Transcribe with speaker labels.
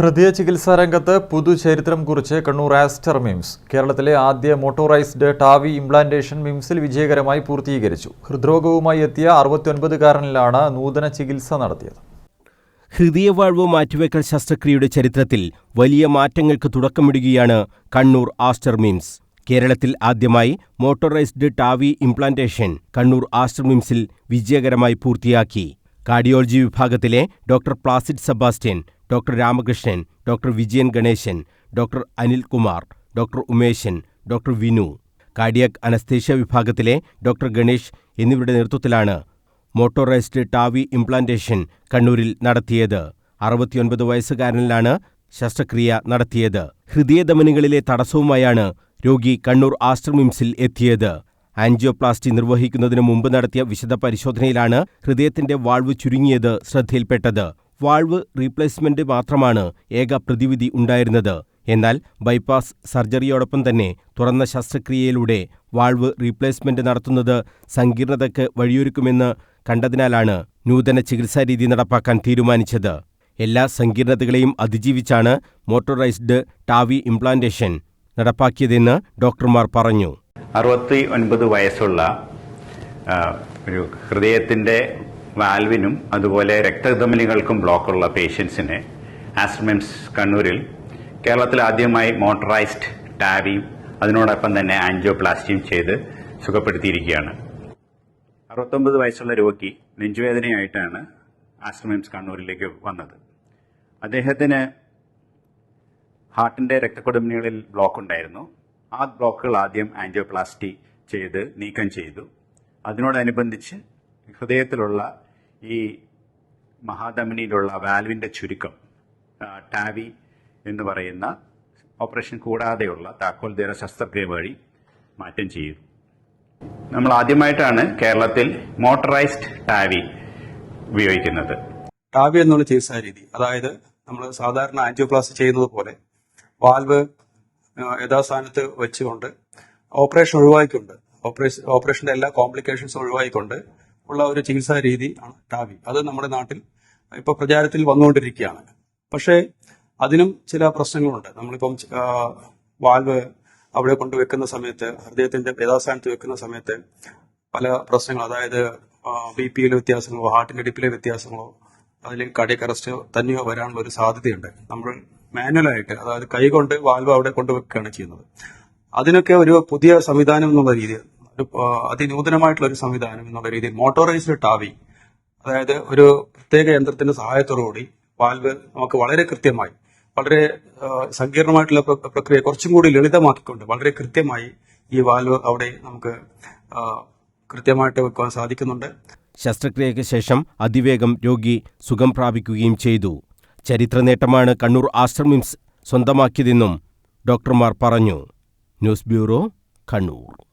Speaker 1: ഹൃദയ ചികിത്സാ രംഗത്ത് പുതുചരിത്രം കുറിച്ച് കണ്ണൂർ ആസ്റ്റർ മിംസ്. കേരളത്തിലെ ആദ്യ മോട്ടോറൈസ്ഡ് ടാവി ഇംപ്ലാന്റേഷൻ മിംസിൽ വിജയകരമായി പൂർത്തീകരിച്ചു. ഹൃദ്രോഗവുമായി എത്തിയ അറുപത്തിയൊൻപതുകാരനിലാണ് നൂതന ചികിത്സ നടത്തിയത്.
Speaker 2: ഹൃദയവാഴ്വ് മാറ്റിവെക്കൽ ശസ്ത്രക്രിയയുടെ ചരിത്രത്തിൽ വലിയ മാറ്റങ്ങൾക്ക് തുടക്കമിടുകയാണ് കണ്ണൂർ ആസ്റ്റർ മിംസ്. കേരളത്തിൽ ആദ്യമായി motorised TAVI implantation Kannur Aster മിംസിൽ വിജയകരമായി പൂർത്തിയാക്കി. കാർഡിയോളജി വിഭാഗത്തിലെ doctor Placid Sebastian doctor Ramakrishnan doctor Vijayan Ganesan doctor Anilkumar doctor Umeshan doctor Vinu. Cardiac anaesthesia വിഭാഗത്തിലെ ഡോക്ടർ ഗണേഷ് എന്നിവരുടെ നേതൃത്വത്തിലാണ് മോട്ടോറൈസ്ഡ് ടാവി ഇംപ്ലാന്റേഷൻ കണ്ണൂരിൽ നടത്തിയത്. അറുപത്തിയൊൻപത് വയസ്സുകാരനിലാണ് ശസ്ത്രക്രിയ നടത്തിയത്. ഹൃദയധമനികളിലെ തടസ്സവുമായാണ് രോഗി കണ്ണൂർ ആശ്രമിംസിൽ മിംസിൽ എത്തിയത്. ആൻജിയോപ്ലാസ്റ്റി നിർവഹിക്കുന്നതിന് മുമ്പ് നടത്തിയ വിശദ പരിശോധനയിലാണ് ഹൃദയത്തിന്റെ വാൾവ് ചുരുങ്ങിയത് ശ്രദ്ധയിൽപ്പെട്ടത്. വാൾവ് റീപ്ലേസ്മെന്റ് മാത്രമാണ് ഏക പ്രതിവിധി ഉണ്ടായിരുന്നത്. എന്നാൽ ബൈപ്പാസ് സർജറിയോടൊപ്പം തന്നെ തുറന്ന ശസ്ത്രക്രിയയിലൂടെ വാൾവ് റീപ്ലേസ്മെന്റ് നടത്തുന്നത് സങ്കീർണതയ്ക്ക് വഴിയൊരുക്കുമെന്ന് കണ്ടതിനാലാണ് നൂതന ചികിത്സാരീതി നടപ്പാക്കാൻ തീരുമാനിച്ചത്. എല്ലാ സങ്കീർണതകളെയും അതിജീവിച്ചാണ് മോട്ടോറൈസ്ഡ് ടാവി ഇംപ്ലാന്റേഷൻ നടപ്പാക്കിയതെന്ന് ഡോക്ടർമാർ പറഞ്ഞു.
Speaker 3: അറുപത്തി ഒൻപത് വയസ്സുള്ള ഒരു ഹൃദയത്തിന്റെ വാൽവിനും അതുപോലെ രക്തധമനികൾക്കും ബ്ലോക്കുള്ള പേഷ്യൻസിന് ആസ്ട്രമെൻസ് കണ്ണൂരിൽ കേരളത്തിൽ ആദ്യമായി മോട്ടറൈസ്ഡ് ടാവിയും അതിനോടൊപ്പം തന്നെ ആൻജിയോപ്ലാസ്റ്റിയും ചെയ്ത് സുഖപ്പെടുത്തിയിരിക്കുകയാണ്. അറുപത്തൊമ്പത് വയസ്സുള്ള രോഗി നെഞ്ചുവേദനയായിട്ടാണ് ആശ്രമിംസ് കണ്ണൂരിലേക്ക് വന്നത്. അദ്ദേഹത്തിന് ഹാർട്ടിന്റെ രക്തക്കൊടുമിനികളിൽ ബ്ലോക്ക് ഉണ്ടായിരുന്നു ആ ബ്ലോക്കുകൾ ആദ്യം ആൻജിയോപ്ലാസ്റ്റി ചെയ്ത് നീക്കം ചെയ്തു. അതിനോടനുബന്ധിച്ച് ഹൃദയത്തിലുള്ള ഈ മഹാധമനിയിലുള്ള വാൽവിന്റെ ചുരുക്കം ടാവി എന്ന് പറയുന്ന ഓപ്പറേഷൻ കൂടാതെയുള്ള താക്കോൽ ദേര ശസ്ത്രക്രിയ വഴി മാറ്റം ചെയ്യും. നമ്മൾ ആദ്യമായിട്ടാണ് കേരളത്തിൽ മോട്ടറൈസ്ഡ് ടാവി ഉപയോഗിക്കുന്നത്.
Speaker 4: ടാവി എന്നുള്ള ചികിത്സാ രീതി അതായത് നമ്മൾ സാധാരണ ആൻജിയോപ്ലാസ്റ്റി ചെയ്യുന്നത് പോലെ വാൽവ് യഥാസ്ഥാനത്ത് വെച്ചുകൊണ്ട് ഓപ്പറേഷൻ ഒഴിവാക്കിക്കൊണ്ട് ഓപ്പറേഷൻ ഓപ്പറേഷന്റെ എല്ലാ കോംപ്ലിക്കേഷൻസും ഒഴിവാക്കിക്കൊണ്ട് ഉള്ള ഒരു ചികിത്സാ രീതി ആണ് ടാവി. അത് നമ്മുടെ നാട്ടിൽ ഇപ്പൊ പ്രചാരത്തിൽ വന്നുകൊണ്ടിരിക്കുകയാണ്. പക്ഷേ അതിനും ചില പ്രശ്നങ്ങളുണ്ട്. നമ്മളിപ്പം വാൽവ് അവിടെ കൊണ്ടുവെക്കുന്ന സമയത്ത് ഹൃദയത്തിന്റെ യഥാസ്ഥാനത്ത് വെക്കുന്ന സമയത്ത് പല പ്രശ്നങ്ങൾ അതായത് ബി പിയിലെ വ്യത്യാസങ്ങളോ ഹാർട്ടിന്റെ ഡിപ്പിലെ വ്യത്യാസങ്ങളോ അതിൽ കാർഡിയക് അറസ്റ്റ് തന്നെയോ വരാനുള്ള ഒരു സാധ്യതയുണ്ട്. നമ്മൾ മാനുവലായിട്ട് അതായത് കൈകൊണ്ട് വാൽവ് അവിടെ കൊണ്ടുവെക്കുകയാണ് ചെയ്യുന്നത്. അതിനൊക്കെ ഒരു പുതിയ സംവിധാനം എന്നുള്ള രീതിയിൽ ഒരു അതിനൂതനമായിട്ടുള്ള ഒരു സംവിധാനം എന്നുള്ള രീതിയിൽ മോട്ടോറൈസ്ഡ് ടാവി അതായത് ഒരു പ്രത്യേക യന്ത്രത്തിന്റെ സഹായത്തോടുകൂടി വാൽവ് നമുക്ക് വളരെ കൃത്യമായി വളരെ സങ്കീർണമായിട്ടുള്ള പ്രക്രിയ കുറച്ചും കൂടി ലളിതമാക്കിക്കൊണ്ട് വളരെ കൃത്യമായി ഈ വാൽവ് അവിടെ നമുക്ക് കൃത്യമായിട്ട് വെക്കുവാൻ സാധിക്കുന്നുണ്ട്.
Speaker 2: ശസ്ത്രക്രിയയ്ക്ക് ശേഷം അതിവേഗം രോഗി സുഖം പ്രാപിക്കുകയും ചെയ്തു. ചരിത്ര നേട്ടമാണ് കണ്ണൂർ ആശ്രമിംസ് മിംസ് സ്വന്തമാക്കിയതെന്നും ഡോക്ടർമാർ പറഞ്ഞു. News bureau Kannur.